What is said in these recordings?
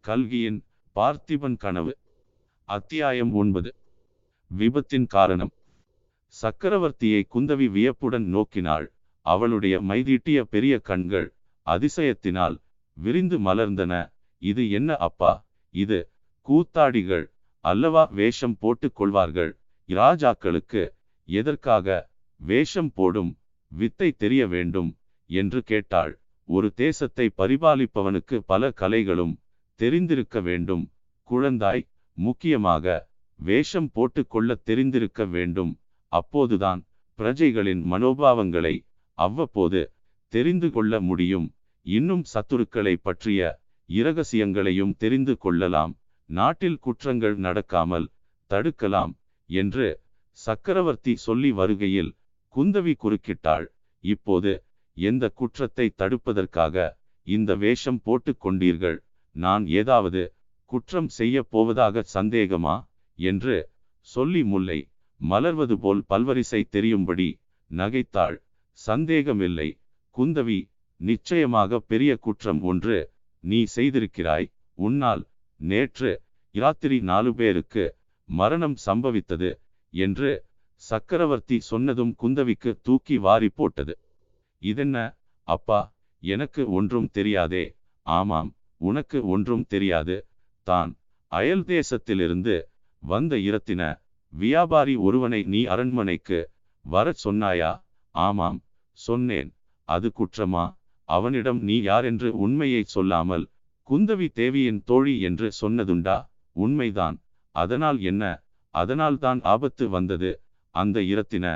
கல்கியின் பார்த்திபன் கனவு அத்தியாயம் ஒன்பது. விபத்தின் காரணம். சக்கரவர்த்தியை குந்தவி வியப்புடன் நோக்கினாள். அவளுடைய மைதீட்டிய பெரிய கண்கள் அதிசயத்தினால் விரிந்து மலர்ந்தன. இது என்ன அப்பா? இது கூத்தாடிகள் அல்லவா வேஷம் போட்டுக் கொள்வார்கள்? இராஜாக்களுக்கு எதற்காக வேஷம் போடும் வித்தை தெரிய வேண்டும் என்று கேட்டாள். ஒரு தேசத்தை பரிபாலிப்பவனுக்கு பல கலைகளும் தெரிந்திருக்க வேண்டும். குழந்தாய் முக்கியமாக வேஷம் போட்டுக் கொள்ளத் தெரிந்திருக்க வேண்டும். அப்போதுதான் பிரஜைகளின் மனோபாவங்களை அவ்வப்போது தெரிந்து கொள்ள முடியும். இன்னும் சத்துருக்களை பற்றிய இரகசியங்களையும் தெரிந்து கொள்ளலாம். நாட்டில் குற்றங்கள் நடக்காமல் தடுக்கலாம் என்று சக்கரவர்த்தி சொல்லி வருகையில் குந்தவி குறுக்கிட்டாள். இப்போது எந்த குற்றத்தை தடுப்பதற்காக இந்த வேஷம் போட்டுக் கொண்டீர்கள்? நான் ஏதாவது குற்றம் செய்ய போவதாக சந்தேகமா? என்று சொல்லி முல்லை மலர்வது போல் பல்வரிசை தெரியும்படி நகைத்தாள். சந்தேகமில்லை. குந்தவி நிச்சயமாக பெரிய குற்றம் ஒன்று நீ செய்திருக்கிறாய். உன்னால் நேற்று இராத்திரி நாலு பேருக்கு மரணம் சம்பவித்தது. என்று சக்கரவர்த்தி சொன்னதும் குந்தவிக்கு தூக்கி வாரி போட்டது. இதென்ன? அப்பா எனக்கு ஒன்றும் தெரியாதே. ஆமாம் உனக்கு ஒன்றும் தெரியாது. தான் அயல் தேசத்திலிருந்து வந்த இரத்தின வியாபாரி ஒருவனை நீ அரண்மனைக்கு வரச் சொன்னாயா? ஆமாம் சொன்னேன். அது குற்றமா? அவனிடம் நீ யாரென்று உண்மையை சொல்லாமல் குந்தவி தேவியின் தோழி என்று சொன்னதுண்டா? உண்மைதான். அதனால் என்ன? அதனால் தான் ஆபத்து வந்தது. அந்த இரத்தின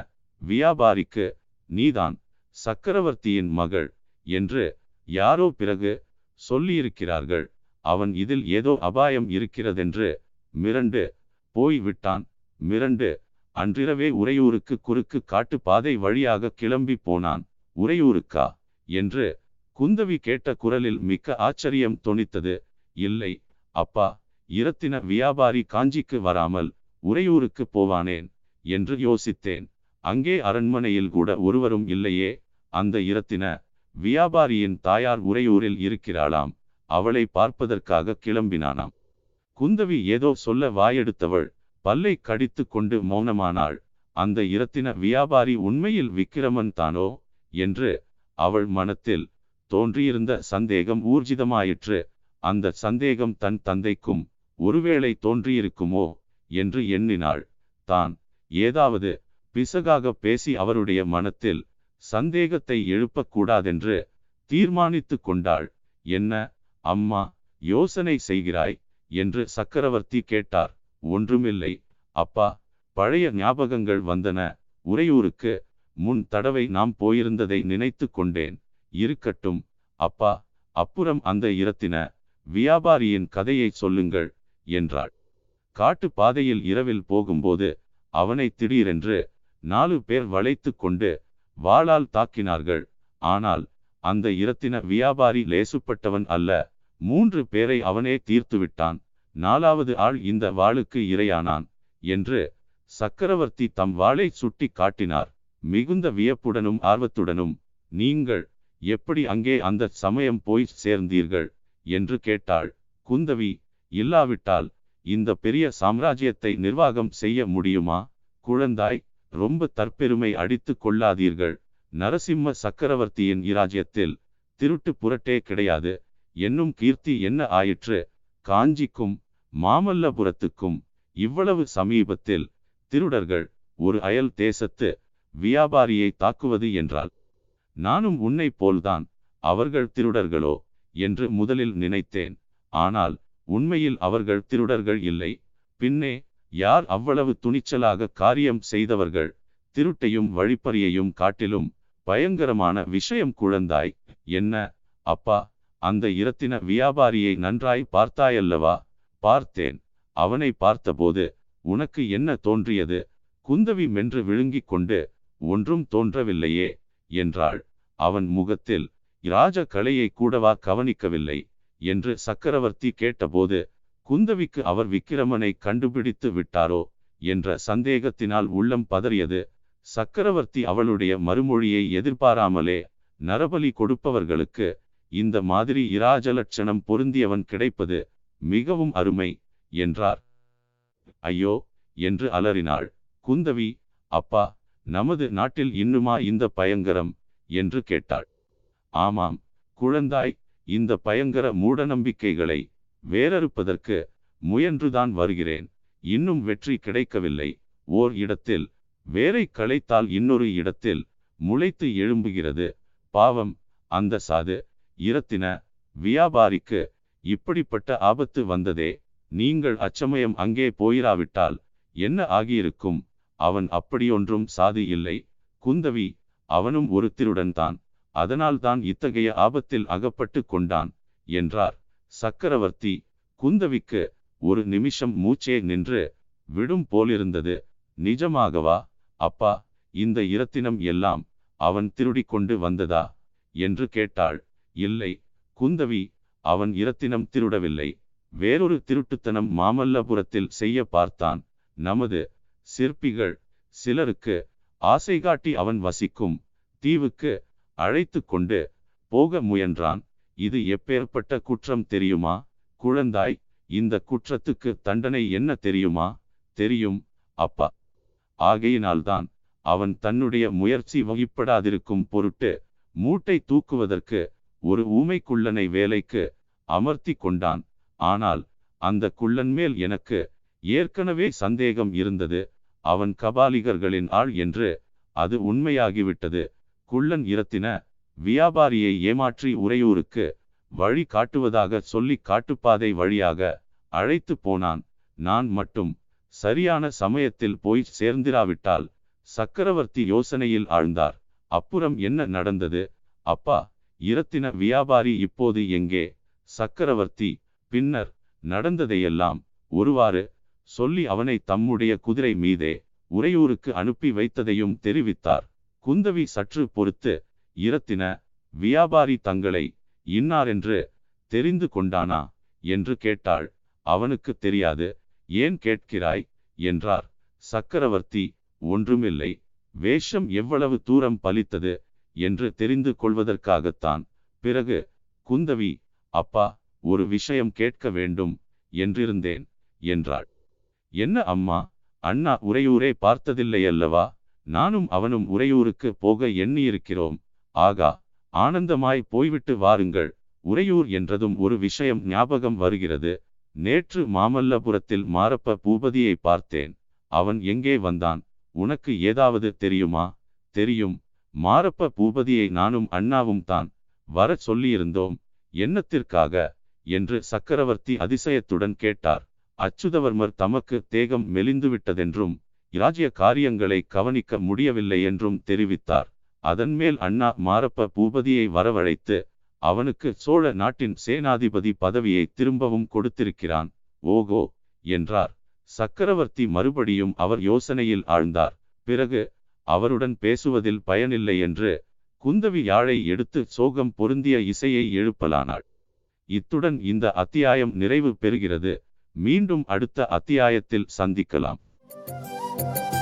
வியாபாரிக்கு நீதான் சக்கரவர்த்தியின் மகள் என்று யாரோ பிறகு சொல்லியிருக்கிறார்கள். அவன் இதில் ஏதோ அபாயம் இருக்கிறதென்று மிரண்டு போய் விட்டான் மிரண்டு அன்றிரவே உறையூருக்கு குறுக்கு காட்டு பாதை வழியாக கிளம்பி போனான். உறையூருக்கா? என்று குந்தவி கேட்ட குரலில் மிக்க ஆச்சரியம் தொனித்தது. இல்லை அப்பா இரத்தின வியாபாரி காஞ்சிக்கு வராமல் உறையூருக்கு போவானேன்? என்று யோசித்தேன். அங்கே அரண்மனையில் கூட ஒருவரும் இல்லையே? அந்த இரத்தின வியாபாரியின் தாயார் உறையூரில் இருக்கிறாளாம். அவளை பார்ப்பதற்காக கிளம்பினானாம். குந்தவி ஏதோ சொல்ல வாயெடுத்தவள் பல்லை கடித்து கொண்டு மௌனமானாள். அந்த இரத்தின வியாபாரி உண்மையில் விக்கிரமன் தானோ? என்று அவள் மனத்தில் தோன்றியிருந்த சந்தேகம் ஊர்ஜிதமாயிற்று. அந்த சந்தேகம் தன் தந்தைக்கும் ஒருவேளை தோன்றியிருக்குமோ? என்று எண்ணினாள். தான் ஏதாவது பிசகாக பேசி அவருடைய மனத்தில் சந்தேகத்தை எழுப்பக்கூடாதென்று தீர்மானித்து கொண்டாள். என்ன அம்மா யோசனை செய்கிறாய்? என்று சக்கரவர்த்தி கேட்டார். ஒன்றுமில்லை அப்பா பழைய ஞாபகங்கள் வந்தன. உறையூருக்கு முன் தடவை நாம் போயிருந்ததை நினைத்து கொண்டேன். இருக்கட்டும் அப்பா அப்புறம் அந்த இரத்தின வியாபாரியின் கதையை சொல்லுங்கள் என்றாள். காட்டு பாதையில் இரவில் போகும்போது அவனை திடீரென்று நாலு பேர் வளைத்து கொண்டு வாளால் தாக்கினார்கள். ஆனால் அந்த இரத்தின வியாபாரி லேசுப்பட்டவன் அல்ல மூன்று பேரை அவனே தீர்த்துவிட்டான் நாலாவது ஆள் இந்த வாளுக்கு இரையானான் என்று சக்கரவர்த்தி தம் வாளை சுட்டி காட்டினார். மிகுந்த வியப்புடனும் ஆர்வத்துடனும் நீங்கள் எப்படி அங்கே அந்த சமயம் போய் சேர்ந்தீர்கள்? என்று கேட்டாள். குந்தவி இல்லாவிட்டால் இந்த பெரிய சாம்ராஜ்யத்தை நிர்வாகம் செய்ய முடியுமா? குழந்தாய் ரொம்ப தற்பெருமை அடித்து கொள்ளாதீர்கள். நரசிம்ம சக்கரவர்த்தியின் இராஜ்யத்தில் திருட்டு புரட்டே கிடையாது. என்னும் கீர்த்தி என்ன ஆயிற்று? காஞ்சிக்கும் மாமல்லபுரத்துக்கும் இவ்வளவு சமீபத்தில் திருடர்கள் ஒரு அயல் தேசத்து வியாபாரியை தாக்குவது என்றால்? நானும் உன்னை போல்தான். அவர்கள் திருடர்களோ? என்று முதலில் நினைத்தேன். ஆனால் உண்மையில் அவர்கள் திருடர்கள் இல்லை. பின்னே யார் அவ்வளவு துணிச்சலாக காரியம் செய்தவர்கள்? திருட்டையும் வழிப்பறியையும் காட்டிலும் பயங்கரமான விஷயம் குழந்தாய். என்ன? அப்பா அந்த இரத்தின வியாபாரியை நன்றாய் பார்த்தாயல்லவா? பார்த்தேன். அவனை பார்த்தபோது உனக்கு என்ன தோன்றியது? குந்தவி மென்று விழுங்கிக் கொண்டு ஒன்றும் தோன்றவில்லையே என்றாள். அவன் முகத்தில் இராஜ கலையை கூடவா கவனிக்கவில்லை? என்று சக்கரவர்த்தி கேட்டபோது குந்தவிக்கு அவர் விக்கிரமனை கண்டுபிடித்து விட்டாரோ என்ற சந்தேகத்தினால் உள்ளம் பதறியது. சக்கரவர்த்தி அவளுடைய மறுமொழியை எதிர்பாராமலே நரபலி கொடுப்பவர்களுக்கு இந்த மாதிரி இராஜலட்சணம் பொருந்தியவன் கிடைப்பது மிகவும் அருமை என்றார். ஐயோ என்று அலறினாள். குந்தவி அப்பா நமது நாட்டில் இன்னுமா இந்த பயங்கரம்? என்று கேட்டாள். ஆமாம் குழந்தாய் இந்த பயங்கர மூடநம்பிக்கைகளை வேரறுப்பதற்கு முயன்றுதான் வருகிறேன். இன்னும் வெற்றி கிடைக்கவில்லை. ஓர் இடத்தில் வேரை களைத்தால் இன்னொரு இடத்தில் முளைத்து எழும்புகிறது. பாவம் அந்த சாது இரத்தின வியாபாரிக்கு இப்படிப்பட்ட ஆபத்து வந்ததே. நீங்கள் அச்சமயம் அங்கே போயிராவிட்டால் என்ன ஆகியிருக்கும்? அவன் அப்படியொன்றும் சாதி இல்லை. குந்தவி அவனும் ஒரு திருடன்தான் அதனால்தான் இத்தகைய ஆபத்தில் அகப்பட்டு கொண்டான் என்றார். சக்கரவர்த்தி குந்தவிக்கு ஒரு நிமிஷம் மூச்சே நின்று விடும் போலிருந்தது. நிஜமாகவா? அப்பா இந்த இரத்தினம் எல்லாம் அவன் திருடிக் கொண்டு வந்ததா? என்று கேட்டாள். இல்லை குந்தவி அவன் இரத்தினம் திருடவில்லை. வேறொரு திருட்டுத்தனம் மாமல்லபுரத்தில் செய்ய பார்த்தான். நமது சிற்பிகள் சிலருக்கு ஆசை காட்டி அவன் வசிக்கும் தீவுக்கு அழைத்து கொண்டு போக முயன்றான். இது எப்பேற்பட்ட குற்றம் தெரியுமா? குழந்தாய் இந்த குற்றத்துக்கு தண்டனை என்ன தெரியுமா? தெரியும் அப்பா. ஆகையினால்தான் அவன் தன்னுடைய முயற்சி வகிப்படாதிருக்கும் பொருட்டு மூட்டை தூக்குவதற்கு ஒரு ஊமை குள்ளனை வேலைக்கு அமர்த்தி கொண்டான். ஆனால் அந்த குள்ளன் மேல் எனக்கு ஏற்கனவே சந்தேகம் இருந்தது. அவன் கபாலிகர்களின் ஆள் என்று அது உண்மையாகிவிட்டது. குள்ளன் இரத்தின வியாபாரியை ஏமாற்றி உறையூருக்கு வழி காட்டுவதாக சொல்லி காட்டுப்பாதை வழியாக அழைத்து போனான். நான் மட்டும் சரியான சமயத்தில் போய் சேர்ந்திராவிட்டால் சக்கரவர்த்தி யோசனையில் ஆழ்ந்தார். அப்புறம் என்ன நடந்தது? அப்பா இரத்தின வியாபாரி இப்போது எங்கே? சக்கரவர்த்தி பின்னர் நடந்ததையெல்லாம் ஒருவாறு சொல்லி அவனை தம்முடைய குதிரை மீதே உறையூருக்கு அனுப்பி வைத்ததையும் தெரிவித்தார். குந்தவி சற்று பொறுத்து இரத்தின வியாபாரி தங்களை இன்னாரென்று தெரிந்து கொண்டானா? என்று கேட்டாள். அவனுக்கு தெரியாது. ஏன் கேட்கிறாய்? என்றார். சக்கரவர்த்தி ஒன்றுமில்லை. வேஷம் எவ்வளவு தூரம் பலித்தது? என்று தெரிந்து கொள்வதற்காகத்தான். பிறகு குந்தவி அப்பா ஒரு விஷயம் கேட்க வேண்டும் என்றிருந்தேன் என்றாள். என்ன அம்மா? அண்ணா உரையூரே பார்த்ததில்லையல்லவா? நானும் அவனும் உறையூருக்கு போக எண்ணியிருக்கிறோம். ஆகா ஆனந்தமாய் போய்விட்டு வாருங்கள். உறையூர் என்றதும் ஒரு விஷயம் ஞாபகம் வருகிறது. நேற்று மாமல்லபுரத்தில் மாரப்ப பூபதியை பார்த்தேன். அவன் எங்கே வந்தான்? உனக்கு ஏதாவது தெரியுமா? தெரியும். மாரப்ப பூபதியை நானும் அண்ணாவும் தான். வர சொல்லியிருந்தோம். என்னத்திற்காக? என்று சக்கரவர்த்தி அதிசயத்துடன் கேட்டார். அச்சுதவர்மர் தமக்கு தேகம் மெலிந்துவிட்டதென்றும் இராஜ்ய காரியங்களை கவனிக்க முடியவில்லை என்றும் தெரிவித்தார். அதன்மேல் அண்ணா மாரப்ப பூபதியை வரவழைத்து அவனுக்கு சோழ நாட்டின் சேனாதிபதி பதவியை திரும்பவும் கொடுத்திருக்கிறான் ஓகோ என்றார். சக்கரவர்த்தி மறுபடியும் அவர் யோசனையில் ஆழ்ந்தார். பிறகு அவருடன் பேசுவதில் பயனில்லை என்று குந்தவி யாழை எடுத்து சோகம் பொருந்திய இசையை எழுப்பலானாள். இத்துடன் இந்த அத்தியாயம் நிறைவு பெறுகிறது. மீண்டும் அடுத்த அத்தியாயத்தில் சந்திக்கலாம். Thank you.